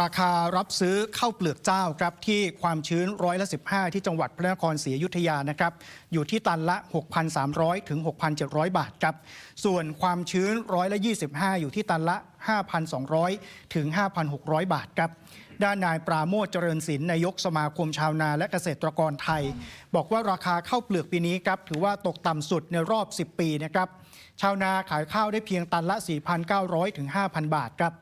ราคารับซื้อข้าวเปลือกเจ้าครับที่ความชื้นร้อยละ 15 ที่จังหวัดพระนครศรีอยุธยานะครับอยู่ที่ตันละ 6,300 ถึง 6,700 บาทครับส่วนความชื้นร้อยละ 25 อยู่ที่ตันละ 5,200 ถึง 5,600 บาทครับ ด้านนายปราโมทเจริญศิลป์นายกสมาคมชาวนาและเกษตรกรไทย บอกว่าราคาข้าวเปลือกปีนี้ครับถือว่าตกต่ำสุดในรอบ 10 ปีนะครับชาวนาขายข้าวได้เพียงตันละ 4,900 ถึง 5,000 บาทครับ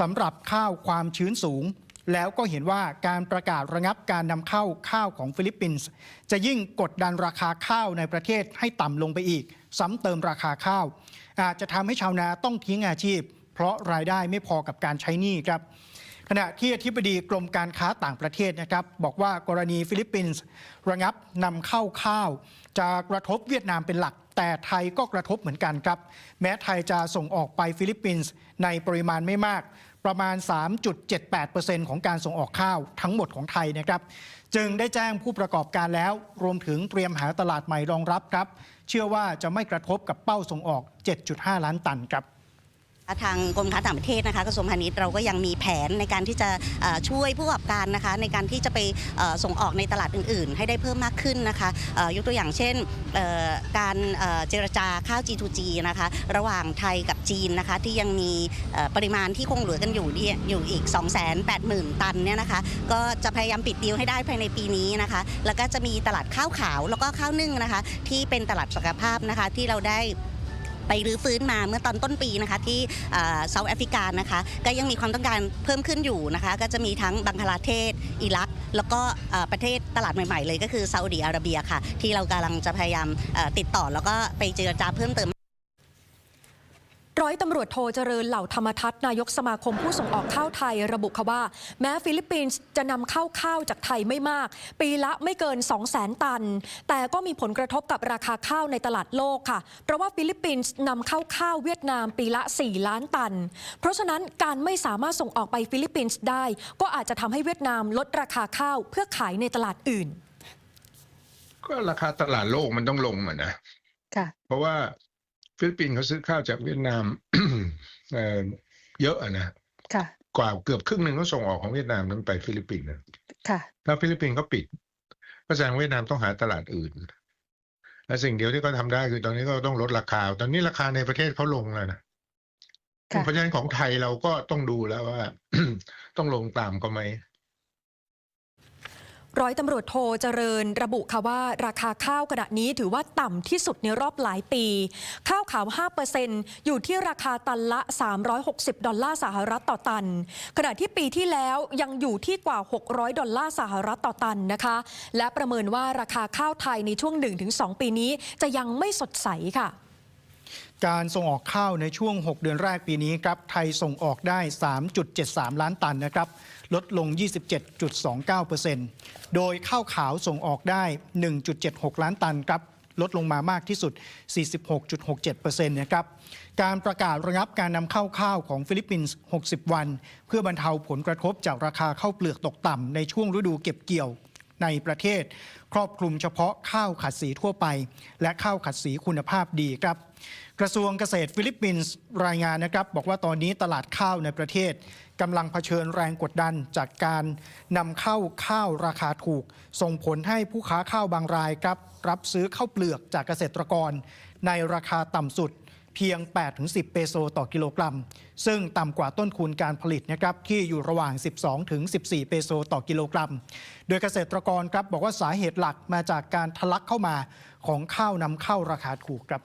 สำหรับข้าวความชื้นสูง แล้วก็เห็นว่าการประกาศระงับการนำเข้าข้าวของฟิลิปปินส์จะยิ่งกดดันราคาข้าวในประเทศให้ต่ำลงไปอีก ซ้ำเติมราคาข้าว อาจจะทำให้ชาวนาต้องทิ้งอาชีพ เพราะรายได้ไม่พอกับการใช้หนี้ครับขณะที่อธิบดีกรมการค้าต่างประเทศนะครับ บอกว่ากรณีฟิลิปปินส์ระงับนำเข้าข้าว จะกระทบเวียดนามเป็นหลัก แต่ไทยก็กระทบเหมือนกันครับ แม้ไทยจะส่งออกไปฟิลิปปินส์ในปริมาณไม่มาก ประมาณ 3.78%ของการส่งออกข้าวทั้งหมดของไทยนะครับ จึงได้แจ้งผู้ประกอบการแล้ว รวมถึงเตรียมหาตลาดใหม่รองรับครับ เชื่อว่าจะไม่กระทบกับเป้าส่งออก 7.5 ล้านตันครับ ทางกรมค้าต่างประเทศนะคะกระทรวงพาณิชย์เราก็ยังมีแผนในการที่จะช่วยผู้ประกอบการนะคะ ในการที่จะไปส่งออกในตลาดอื่น ๆ ให้ได้เพิ่มมากขึ้นนะคะยกตัวอย่างเช่นการเจรจาข้าว G2G นะคะระหว่างไทยกับจีนนะคะที่ยังมีปริมาณที่คงเหลือกันอยู่อยู่อีก 280,000 ตันเนี่ยนะคะก็จะพยายามปิดดีลให้ได้ภายในปีนี้นะคะ แล้วก็จะมีตลาดข้าวขาวแล้วก็ข้าวนึ่งนะคะที่เป็นตลาดสุขภาพนะคะที่เราได้ ไปรื้อฟื้นมาเมื่อตอนต้นปีนะคะที่เซาท์แอฟริกานะคะก็ยังมีความต้องการเพิ่มขึ้นอยู่นะคะก็จะมีทั้งบังคลาเทศ อิรัก แล้วก็ประเทศตลาดใหม่ ๆ เลยก็คือซาอุดีอาระเบียค่ะ ที่เรากำลังจะพยายามติดต่อแล้วก็ไปเจรจาเพิ่มเติม ร้อยตำรวจโทเจริญเหล่าธรรมทัศน์นายกสมาคมผู้ส่งออกข้าวไทยระบุค่ะว่า แม้ฟิลิปปินส์จะนำเข้าข้าวจากไทยไม่มาก ปีละไม่เกิน 2 0 0 0 0 0 ตัน แต่ก็มีผลกระทบกับราคาข้าวในตลาดโลกค่ะ เพราะว่าฟิลิปปินส์นำเข้าข้าวเวียดนามปีละ 4 ล้านตัน เพราะฉะนั้นการไม่สามารถส่งออกไปฟิลิปปินส์ได้ ก็อาจจะทำให้เวียดนามลดราคาข้าวเพื่อขายในตลาดอื่น ก็ราคาตลาดโลกมันต้องลงอะนะค่ะเพราะว่า ฟิลิปปินส์เขาซื้อข้าวจากเวียดนามเอ่อเยอะอะนะค่ะ กว่าเกือบครึ่งหนึ่งก็ส่งออกของเวียดนามนั้นไปฟิลิปปินส์นะค่ะถ้าฟิลิปปินส์เขาปิดก็แสดงว่าเวียดนามต้องหาตลาดอื่นและสิ่งเดียวที่เขาทำได้คือตอนนี้ก็ต้องลดราคา ตอนนี้ราคาในประเทศเขาลงแล้วนะค่ะเพราะฉะนั้นของไทยเราก็ต้องดูแล้วว่า ต้องลงตามก็ไหม ร้อยตำรวจโทเจริญระบุค่ะว่า ราคาข้าวขณะนี้ถือว่าต่ำที่สุดในรอบหลายปี ข้าวขาว 5%อยู่ที่ราคาตันละ 360 ดอลลาร์สหรัฐต่อตัน ขณะที่ปีที่แล้วยังอยู่ที่กว่า 600 ดอลลาร์สหรัฐต่อตันนะคะ และประเมินว่าราคาข้าวไทยในช่วง 1-2 ปีนี้จะยังไม่สดใสค่ะ การส่งออกข้าวในช่วง 6 เดือนแรกปีนี้ครับไทยส่งออกได้ 3.73 ล้านตันนะครับลดลง 27.29%โดยข้าวขาวส่งออกได้ 1.76 ล้านตันครับลดลงมามากที่สุด 46.67%นะครับ การประกาศระงับการนำเข้าข้าวของฟิลิปปินส์ 60 วัน เพื่อบรรเทาผลกระทบจากราคาข้าวเปลือกตกต่ำในช่วงฤดูเก็บเกี่ยว ในประเทศ ครอบคลุมเฉพาะข้าวขัดสีทั่วไป และข้าวขัดสีคุณภาพดีครับ กระทรวงเกษตรฟิลิปปินส์รายงานนะครับ บอกว่าตอนนี้ตลาดข้าวในประเทศกำลังเผชิญแรงกดดันจากการนำเข้าข้าวราคาถูก ส่งผลให้ผู้ค้าข้าวบางรายครับรับซื้อข้าวเปลือกจากเกษตรกร ในราคาต่ำสุด เพียง 8-10 เปโซต่อกิโลกรัม ซึ่งต่ำกว่าต้นทุนการผลิตนะครับที่อยู่ระหว่าง 12-14 เปโซต่อกิโลกรัม โดยเกษตรกรครับบอกว่าสาเหตุหลักมาจากการทะลักเข้ามาของข้าวนำเข้าราคาถูกครับ